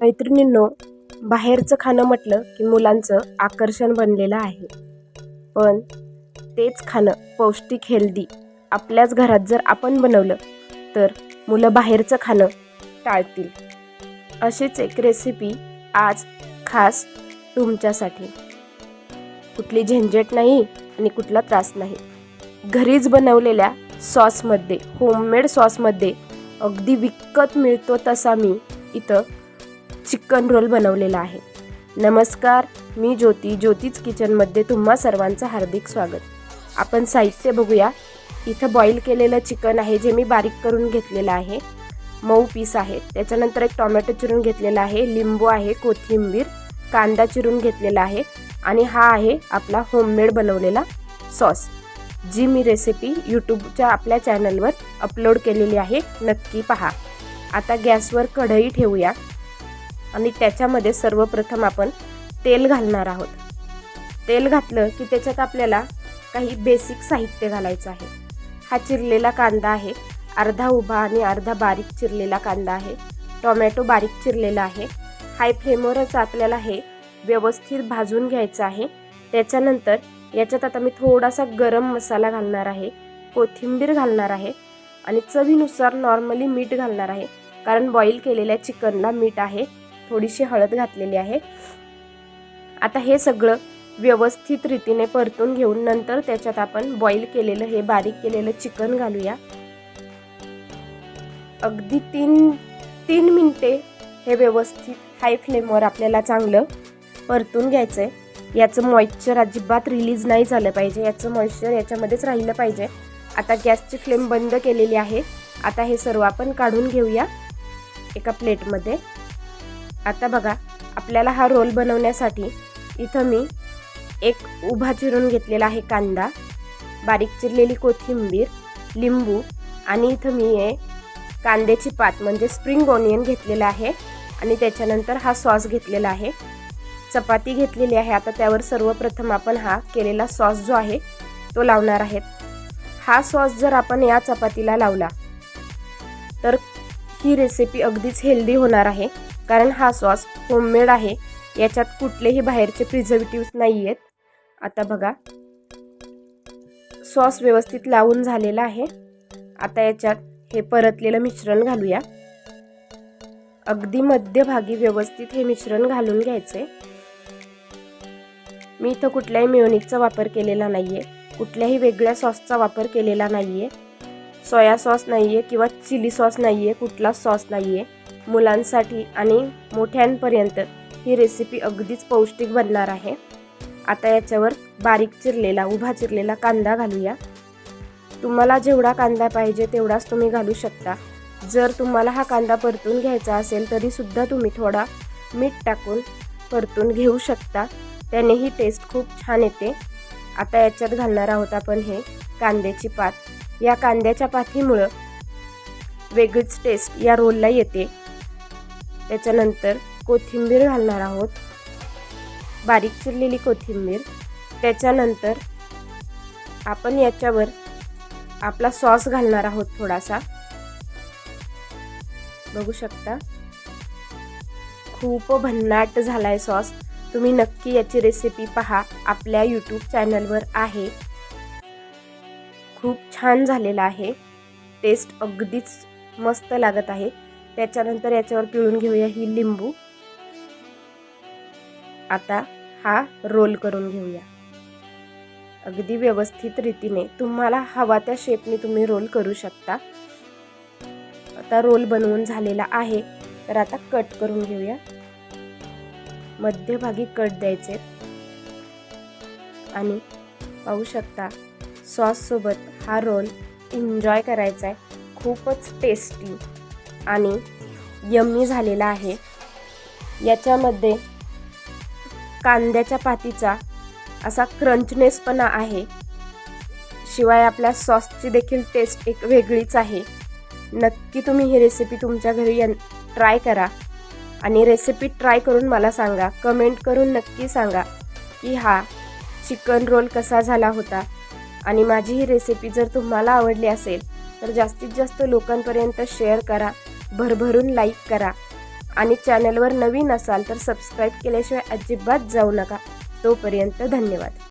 मैत्रिणींनो बाहेरचं खाणं म्हटलं की मुलांचं आकर्षण बनलेलं आहे. पण तेच खाणं पौष्टिक हेल्दी आपल्याच घरात जर आपण बनवलं तर मुलं बाहेरचं खाणं टाळतील. अशीच एक रेसिपी आज खास तुमच्यासाठी. कुठली झंझट नाही आणि कुठला त्रास नाही. घरीच बनवलेल्या सॉसमध्ये होममेड सॉसमध्ये अगदी विकत मिळतो तसा मी इथं चिकन रोल बनवलेला आहे. नमस्कार मी ज्योती ज्योतीच किचनमध्ये तुम्हा सर्वांचं हार्दिक स्वागत. आपण साहित्य बघूया. इथं बॉईल केलेलं चिकन आहे जे मी बारीक करून घेतलेलं आहे. मऊ पीस आहे. त्याच्यानंतर एक टोमॅटो चिरून घेतलेला आहे लिंबू आहे कोथिंबीर कांदा चिरून घेतलेला आहे आणि हा आहे आपला होममेड बनवलेला सॉस जी मी रेसिपी यूट्यूबच्या आपल्या चॅनलवर अपलोड केलेली आहे नक्की पहा. आता गॅसवर कढई ठेवूया. आणि त्याच्यामध्ये सर्वप्रथम आपण तेल घालणार आहोत. तेल घातलं की त्याच्यात आपल्याला काही बेसिक साहित्य घालायचं आहे. हा चिरलेला कांदा आहे. अर्धा उभा आणि अर्धा बारीक चिरलेला कांदा आहे. टोमॅटो बारीक चिरलेला आहे. हाय फ्लेमवरच आपल्याला हे व्यवस्थित भाजून घ्यायचं आहे. त्याच्यानंतर याच्यात आता मी थोडासा गरम मसाला घालणार आहे. कोथिंबीर घालणार आहे. आणि चवीनुसार नॉर्मली मीठ घालणार आहे. कारण बॉईल केलेल्या चिकनला मीठ आहे. थोडीशी हळद घातलेली आहे. आता हे सगळं व्यवस्थित रीतीने परतून घेऊन नंतर त्याच्यात आपण बॉईल केलेलं हे बारीक केलेलं चिकन घालूया. अगदी तीन तीन मिनटे हे व्यवस्थित हाय फ्लेमवर आपल्याला चांगलं परतून घ्यायचं आहे याचं मॉइश्चर अजिबात रिलीज नाही झालं पाहिजे. याचं मॉइश्चर याच्यामध्येच राहिलं पाहिजे. आता गॅसची फ्लेम बंद केलेली आहे. आता हे सर्व आपण काढून घेऊया एका प्लेटमध्ये आता बघा आपल्याला हा रोल बनवण्यासाठी इथं मी एक उभा चिरून घेतलेला आहे कांदा बारीक चिरलेली कोथिंबीर लिंबू आणि इथं मी हे कांद्याची पात म्हणजे स्प्रिंग ऑनियन घेतलेला आहे आणि त्याच्यानंतर हा सॉस घेतलेला आहे. चपाती घेतलेली आहे. आता त्यावर सर्वप्रथम आपण हा केलेला सॉस जो आहे तो लावणार आहेत. हा सॉस जर आपण या चपातीला लावला तर ही रेसिपी अगदीच हेल्दी होणार आहे. कारण हा सॉस होममेड आहे. याच्यात कुठलेही बाहेरचे प्रिझर्वेटिव्ह नाही आहेत आता बघा. सॉस व्यवस्थित लावून झालेला आहे. आता याच्यात हे परतलेलं मिश्रण घालूया. अगदी मध्यभागी व्यवस्थित हे मिश्रण घालून घ्यायचे. मी इथं कुठल्याही मेयोनीजचा वापर केलेला नाही आहे कुठल्याही वेगळ्या सॉसचा वापर केलेला नाही आहे सोया सॉस नाही आहे किंवा चिली सॉस नाही आहे कुठला सॉस नाही आहे मुलांसाठी आणि मोठ्यांपर्यंत ही रेसिपी अगदीच पौष्टिक बनणार आहे. आता याच्यावर बारीक चिरलेला उभा चिरलेला कांदा घालूया. तुम्हाला जेवढा कांदा पाहिजे तेवढाच तुम्ही घालू शकता. जर तुम्हाला हा कांदा परतून घ्यायचा असेल तरीसुद्धा तुम्ही थोडा मीठ टाकून परतून घेऊ शकता. त्यानेही टेस्ट खूप छान येते. आता याच्यात घालणार आहोत आपण हे कांद्याची पात. या कांद्याच्या पातीमुळं वेगळीच टेस्ट या रोलला येते. त्याच्यानंतर कोथिंबीर घालणार आहोत. बारीक चिरलेली कोथिंबीर. त्याच्यानंतर आपण याच्यावर आपला सॉस घालणार आहोत थोडासा. बघू शकता? खूप भन्नाट झालाय सॉस. तुम्ही नक्की याची रेसिपी पहा. आपल्या यूट्यूब चॅनलवर आहे. खूप छान झालेला आहे. टेस्ट अगदीच मस्त लागत आहे. त्याच्यानंतर याच्यावर पिळून घेऊया ही लिंबू. आता हा रोल करून घेऊया. अगदी व्यवस्थित रीतीने तुम्हाला हवा त्या शेपने तुम्ही रोल करू शकता. आता रोल बनवून झालेला आहे. तर आता कट करून घेऊया. मध्यभागी कट द्यायचे. आणि पाहू शकता सॉससोबत हा रोल एन्जॉय करायचा आहे खूपच टेस्टी आणि यम्मी झालेला आहे. याच्यामध्ये कांद्याच्या पातीचा असा क्रंचनेसपणा आहे. शिवाय आपल्या सॉसची देखील टेस्ट एक वेगळीच आहे. नक्की तुम्ही ही रेसिपी तुमच्या घरी ट्राय करा. आणि रेसिपी ट्राय करून मला सांगा. कमेंट करून नक्की सांगा की हा चिकन रोल कसा झाला होता. आणि माझी ही रेसिपी जर तुम्हाला आवडली असेल तर जास्तीत जास्त लोकांपर्यंत शेअर करा. भरभरून लाईक करा. आणि चॅनलवर नवीन असाल तर सबस्क्राईब केल्याशिवाय अजिबात जाऊ नका. तोपर्यंत धन्यवाद.